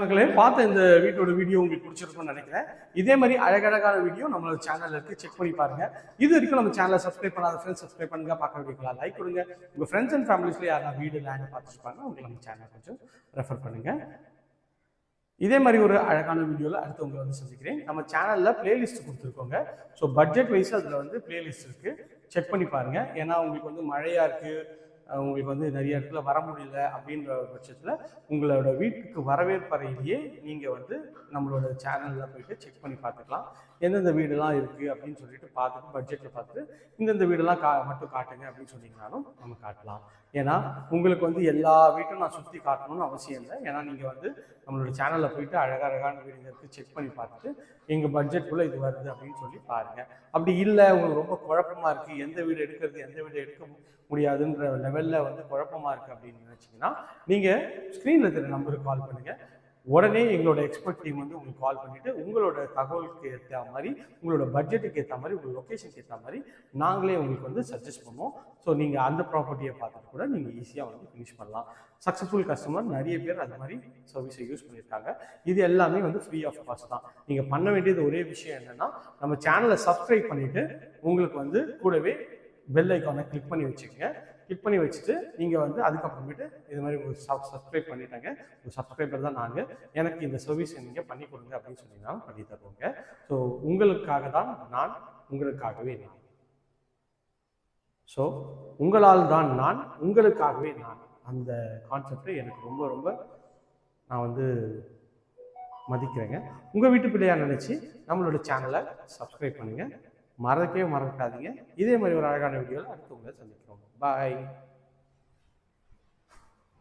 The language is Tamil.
மக்களே பார்த்த இந்த வீட்டோட வீடியோ உங்களுக்கு பிடிச்சிருக்கும்னு நினைக்கிறேன். இதே மாதிரி அழகழகான வீடியோ நம்மளோட சேனல் இருக்கு. செக் பண்ணி பாருங்க. இது வரைக்கும் நம்ம சேனலை சப்ஸ்கிரைப் பண்ணாத ஃப்ரெண்ட்ஸ் சப்ஸ்கிரைப் பண்ணுங்க. பார்க்க வீடியோக்கலாம் லைக் கொடுங்க. உங்க ஃப்ரெண்ட்ஸ் அண்ட் ஃபேமிலிஸ்ல யாராவது வீடு லேண்ட் பார்த்துருப்பாங்க உங்களுக்கு நம்ம சேனலை கொஞ்சம் ரெஃபர் பண்ணுங்க. இதே மாதிரி ஒரு அழகான வீடியோவில் அடுத்து உங்களை வந்து சந்திக்கிறேன். நம்ம சேனலில் பிளேலிஸ்ட் கொடுத்துருக்கோங்க. ஸோ பட்ஜெட் வைஸ் அதில் வந்து பிளேலிஸ்ட் இருக்குது செக் பண்ணி பாருங்கள் ஏன்னா உங்களுக்கு வந்து மழையாக இருக்குது உங்களுக்கு வந்து நிறைய இடத்துல வர முடியல அப்படின்ற பட்சத்தில் உங்களோட வீட்டுக்கு வரவேற்பறையிலேயே நீங்கள் வந்து நம்மளோட சேனலில் போயிட்டு செக் பண்ணி பார்த்துக்கலாம். எந்தெந்த வீடெல்லாம் இருக்குது அப்படின்னு சொல்லிட்டு பார்த்துட்டு பட்ஜெட்டில் பார்த்துட்டு இந்தந்த வீடெல்லாம் கா மட்டும் காட்டுங்க அப்படின்னு சொன்னீங்கனாலும் நம்ம காட்டலாம். ஏன்னா உங்களுக்கு வந்து எல்லா வீட்டும் நான் சுற்றி காட்டணும்னு அவசியம் இல்லை. ஏன்னா நீங்கள் வந்து நம்மளோட சேனலில் போயிட்டு அழகாக அழகான வீடுங்க இருக்குது செக் பண்ணி பார்த்துட்டு எங்கள் பட்ஜெட்டுக்குள்ளே இது வருது அப்படின்னு சொல்லி பாருங்கள் அப்படி இல்லை உங்களுக்கு ரொம்ப குழப்பமாக இருக்குது எந்த வீடு எடுக்கிறது எந்த வீடு எடுக்க முடியாதுன்ற லெவல் லெவலில் வந்து குழப்பமாக இருக்குது அப்படின்னு நினச்சிங்கன்னா நீங்கள் ஸ்க்ரீனில் இருக்கிற நம்பருக்கு கால் பண்ணுங்கள் உடனே எங்களோட எக்ஸ்பர்ட் டீம் வந்து உங்களுக்கு கால் பண்ணிவிட்டு உங்களோட தகவலுக்கு ஏற்ற மாதிரி உங்களோட பட்ஜெட்டுக்கு ஏற்ற மாதிரி உங்கள் லொக்கேஷனுக்கு ஏற்ற மாதிரி நாங்களே உங்களுக்கு வந்து சஜஸ்ட் பண்ணுவோம். ஸோ நீங்கள் அந்த ப்ராப்பர்ட்டியை பார்த்துட்டு கூட நீங்கள் ஈஸியாக வந்து ஃபினிஷ் பண்ணலாம். சக்ஸஸ்ஃபுல் கஸ்டமர் நிறைய பேர் அது மாதிரி சர்வீஸை யூஸ் பண்ணியிருக்காங்க இது எல்லாமே வந்து ஃப்ரீ ஆஃப் காஸ்ட் தான். நீங்கள் பண்ண வேண்டியது ஒரே விஷயம் என்னென்னா நம்ம சேனலை சப்ஸ்கிரைப் பண்ணிவிட்டு உங்களுக்கு வந்து கூடவே பெல் ஐக்கானை கிளிக் பண்ணி வச்சுக்கோங்க. கிளிக் பண்ணி வச்சுட்டு நீங்கள் வந்து அதுக்கப்புறமேட்டு இது மாதிரி ஒரு சப் சப்ஸ்கிரைப் பண்ணிட்டாங்க. உங்கள் சப்ஸ்கிரைபர் தான் நாங்கள் எனக்கு இந்த சர்வீஸ் நீங்கள் பண்ணி கொடுங்க அப்படின்னு சொன்னீங்கன்னா பண்ணி தருவோங்க. ஸோ உங்களுக்காக தான் நான் உங்களுக்காகவே நான். ஸோ உங்களால் தான் நான் உங்களுக்காகவே நான். அந்த கான்செப்டை எனக்கு ரொம்ப ரொம்ப நான் வந்து மதிக்கிறேங்க. உங்கள் வீட்டு பிள்ளையாக நினச்சி நம்மளோட சேனலை சப்ஸ்கிரைப் பண்ணுங்கள் மறக்கவே மறக்காதீங்க. இதே மாதிரி ஒரு அழகான வீடியோவில் அடுத்து உங்களை சந்திக்கிறோம். பாய்